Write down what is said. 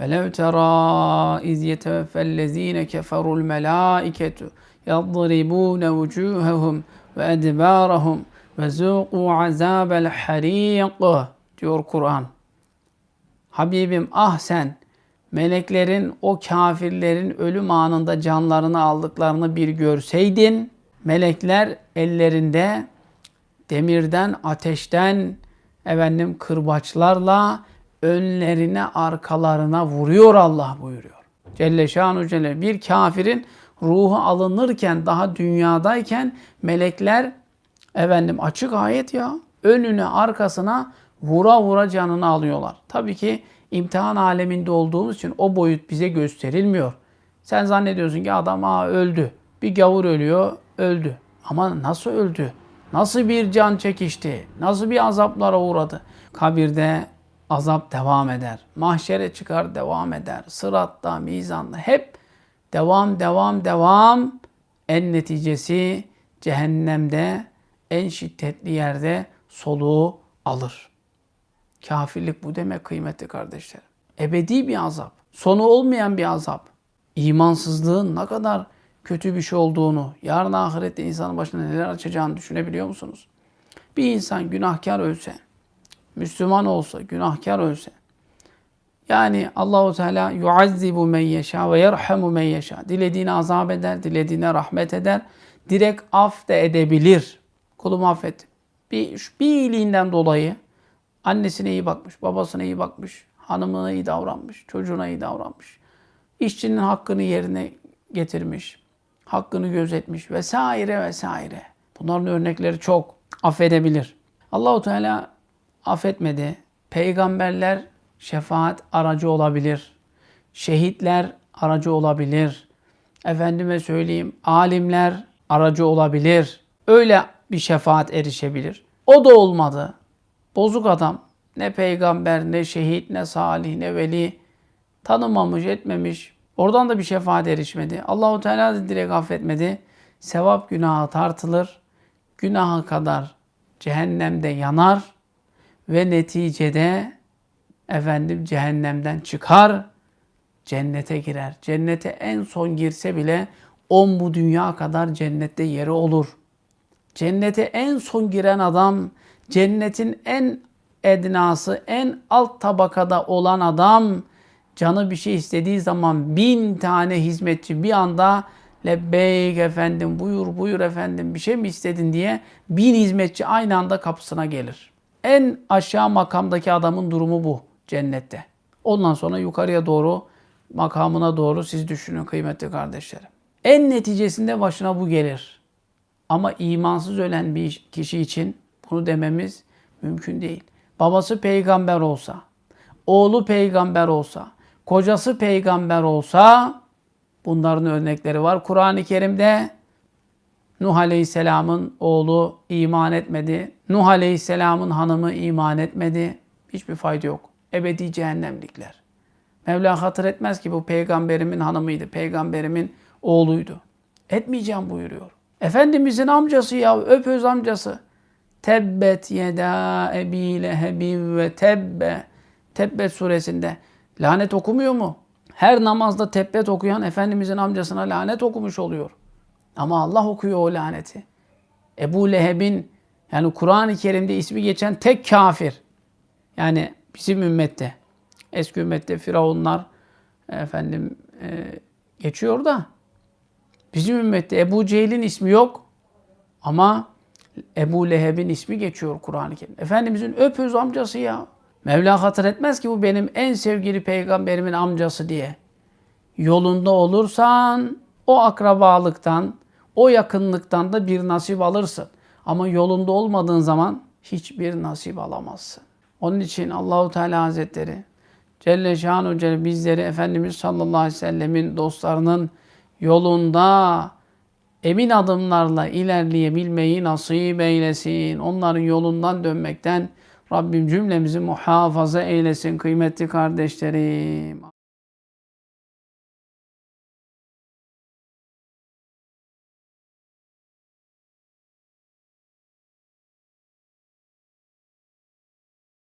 وَلَوْ تَرَى إِذْ يَتَوَفَّى الَّذ۪ينَ كَفَرُوا الْمَلَائِكَةُ يَضْرِبُونَ وُجُوهَهُمْ وَاَدْبَارَهُمْ وَذُوقُوا عَذَابَ الْحَر۪يقِ diyor Kur'an. Habibim ah sen meleklerin o kafirlerin ölüm anında canlarını aldıklarını bir görseydin. Melekler ellerinde demirden, ateşten, efendim kırbaçlarla önlerine, arkalarına vuruyor Allah buyuruyor. Celle şanu celle. Bir kafirin ruhu alınırken, daha dünyadayken melekler efendim açık ayet ya. Önüne, arkasına vura vura canını alıyorlar. Tabii ki imtihan aleminde olduğumuz için o boyut bize gösterilmiyor. Sen zannediyorsun ki adam aa öldü. Bir gavur ölüyor, öldü. Ama nasıl öldü? Nasıl bir can çekişti? Nasıl bir azaplara uğradı? Kabirde azap devam eder. Mahşere çıkar devam eder. Sıratta, mizanda hep devam, devam, devam. En neticesi cehennemde en şiddetli yerde soluğu alır. Kafirlik bu demek kıymetli kardeşlerim. Ebedi bir azap. Sonu olmayan bir azap. İmansızlığın ne kadar kötü bir şey olduğunu, yarın ahirette insanın başına neler açacağını düşünebiliyor musunuz? Bir insan günahkar ölse, Müslüman olsa, günahkar ölse, yani Allahu Teala yuazzibu men yeşa ve yerhamu men yeşa. Dilediğine azap eder, dilediğine rahmet eder. Direkt af da edebilir. Kulumu affet. Bir, bir iyiliğinden dolayı Annesine iyi bakmış, babasına iyi bakmış, hanımına iyi davranmış, çocuğuna iyi davranmış. İşçinin hakkını yerine getirmiş, hakkını gözetmiş vesaire vesaire. Bunların örnekleri çok affedebilir. Allahu Teala affetmedi. Peygamberler şefaat aracı olabilir. Şehitler aracı olabilir. Efendime söyleyeyim alimler aracı olabilir. Öyle bir şefaat erişebilir. O da olmadı. Bozuk adam. Ne peygamber, ne şehit, ne salih, ne veli tanımamış, etmemiş. Oradan da bir şefaat erişmedi. Allahu Teala da direkt affetmedi. Sevap günahı tartılır. Günahı kadar cehennemde yanar ve neticede efendim cehennemden çıkar, cennete girer. Cennete en son girse bile on bu dünya kadar cennette yeri olur. Cennete en son giren adam cennetin en ednası, en alt tabakada olan adam canı bir şey istediği zaman bin tane hizmetçi bir anda lebbeyk efendim buyur buyur efendim bir şey mi istedin diye bin hizmetçi aynı anda kapısına gelir. En aşağı makamdaki adamın durumu bu cennette. Ondan sonra yukarıya doğru makamına doğru siz düşünün kıymetli kardeşlerim. En neticesinde başına bu gelir. Ama imansız ölen bir kişi için bunu dememiz mümkün değil. Babası peygamber olsa, oğlu peygamber olsa, kocası peygamber olsa bunların örnekleri var. Kur'an-ı Kerim'de Nuh Aleyhisselam'ın oğlu iman etmedi. Nuh Aleyhisselam'ın hanımı iman etmedi. Hiçbir fayda yok. Ebedi cehennemlikler. Mevla hatır etmez ki bu peygamberimin hanımıydı. Peygamberimin oğluydu. Etmeyeceğim buyuruyor. Efendimizin amcası ya öpöz amcası. Tebbet yeda ebi lehebin ve tebbe. Tebbet suresinde lanet okumuyor mu? Her namazda tebbet okuyan Efendimizin amcasına lanet okumuş oluyor. Ama Allah okuyor o laneti. Ebu Leheb'in yani Kur'an-ı Kerim'de ismi geçen tek kafir. Yani bizim ümmette. Eski ümmette Firavunlar efendim e, geçiyor da bizim ümmette Ebu Cehil'in ismi yok. Ama Ebu Leheb'in ismi geçiyor Kur'an-ı Kerim. Efendimizin öpöz amcası ya. Mevla hatır etmez ki bu benim en sevgili peygamberimin amcası diye. Yolunda olursan o akrabalıktan, o yakınlıktan da bir nasip alırsın. Ama yolunda olmadığın zaman hiçbir nasip alamazsın. Onun için Allahu Teala Hazretleri Celle Şanu Celle bizleri Efendimiz sallallahu aleyhi ve sellemin dostlarının yolunda emin adımlarla ilerleyebilmeyi nasip eylesin. Onların yolundan dönmekten Rabbim cümlemizi muhafaza eylesin kıymetli kardeşlerim.